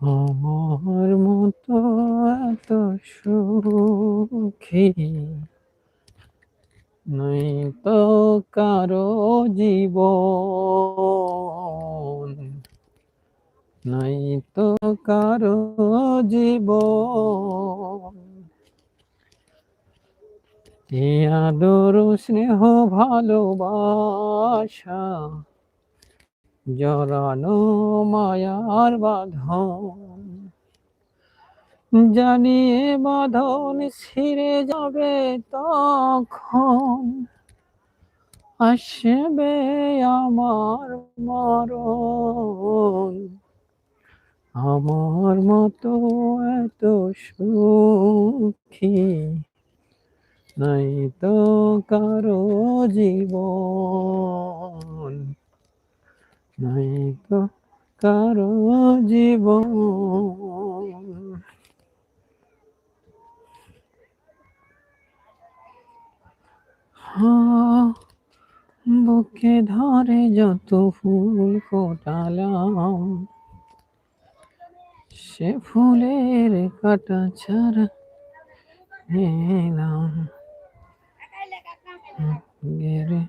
আমার মতো এত সুখী নাই তো কারও জীবন। নাই তো কারও জীবন। আদর স্নেহ, ভালোবাসা জড়ানো মায়ার বাঁধন। জানিয়ে বাঁধন ছিঁড়ে যাবে তখন। আসবে আমার মরণ। আমার মতো এত সুখী নাই তো কারও জীবন। তো কারও জীবন। হা, বুকে ধরে যত ফুল ফোটালাম সে ফুলের কাটা ছাড়া এলাম। গেরে